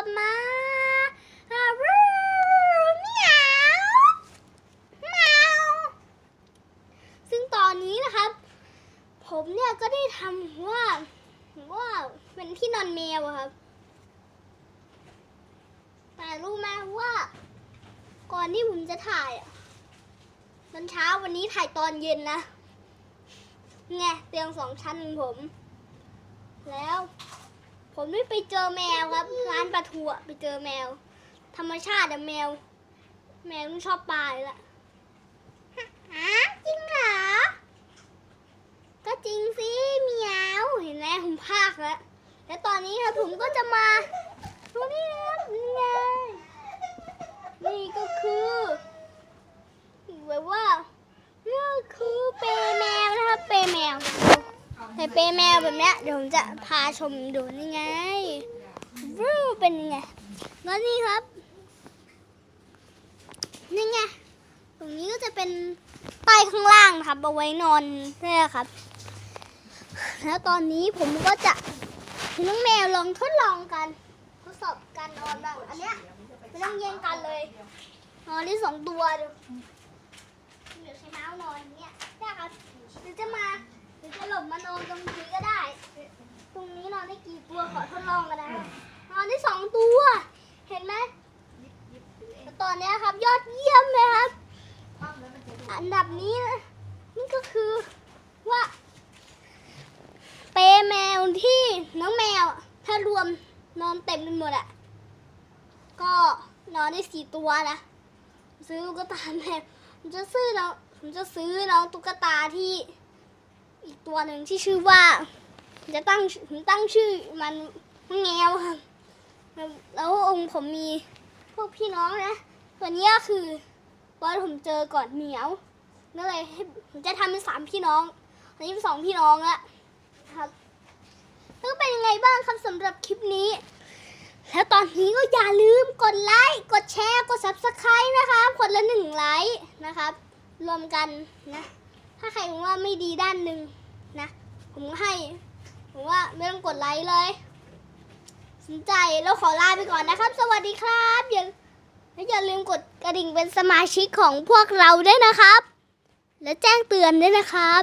กับมาอาวู้เมียวเหมียวซึ่งตอนนี้นะครับ ผมเนี่ยก็ได้ทำว่าว่าเป็นที่นอนแมวอะครับ แต่รู้ไหมว่า ก่อนที่ผมจะถ่ายอะตอนเช้าวันนี้ถ่ายตอนเย็นนะไงเตียงสองชั้นของผม แล้ว ผมได้ไปเจอแมวครับ ร้านปลาทูไปเจอแมว ธรรมชาติอะแมว แมวมันชอบปลาเลยละฮะจริงเหรอ ก็จริงสิเมียวเห็นไหมผมพากแล้ว แล้วตอนนี้ครับผมก็จะมาตัวนี้ครับนี่ไงนี่ก็คือแบบว่านี่ก็คือเปรย์แมวนะครับเปรย์แมว แต่เปรย์แมวแบบเนี้ยเดี๋ยวผมจะพาชมดูนี่ไงวู้เป็นยังไงแล้วนี่ครับ นี่ไง ตรงนี้ก็จะเป็นใต้ข้างล่างนะครับเอาไว้นอนนี่แหละครับ แล้วตอนนี้ผมก็จะให้น้องแมวลองทดลองกัน ทดสอบการนอนแบ้างอันเนี้ยไม่ต้องแย่งกันเลยนอนได้สองตัวเดี๋ยวเดี๋ยวใช้เท้านอนอย่างเงี้ยได้ครับหรือจะมาหรือจะมา ตรงนี้ก็ได้ ตรงนี้นอนได้กี่ตัวขอทดลองกันนะนอนได้สองตัว เห็นไหมตอนนี้ครับ ยอดเยี่ยมเลยครับ อันดับนี้นี่ก็คือว่า เปแมวที่น้องแมว ถ้ารวมนอนเต็มกันหมดอะก็นอนได้สี่ตัวนะซื้อตุ๊กตาแมวผมจะซื้อน้องผมจะซื้อน้องตุ๊กตาที่ อีกตัวหนึ่งที่ชื่อว่า จะตั้งผมตั้งชื่อมันแงวครับแล้วองค์ผมมีพวกพี่น้องนะตัวนี้ก็คือตอนผมเจอก่อนเหมียวก็เลยให้ผมจะทำเป็นสามพี่น้องตอนนี้เป็นสองพี่น้องละครับแล้วเป็นยังไงบ้างครับสำหรับคลิปนี้ แล้วตอนนี้ก็อย่าลืมกดไลค์กดแชร์กด subscribe นะครับคนละหนึ่งไลค์นะครับ รวมกันนะ ถ้าใครว่าไม่ดีด้านหนึ่งนะ ผมให้ ผมว่าไม่ต้องกดไลค์เลยสนใจแล้วขอลาไปก่อนนะครับ สวัสดีครับอย่าอย่าลืมกดกระดิ่งเป็นสมาชิกของพวกเราด้วยนะครับ และแจ้งเตือนด้วยนะครับ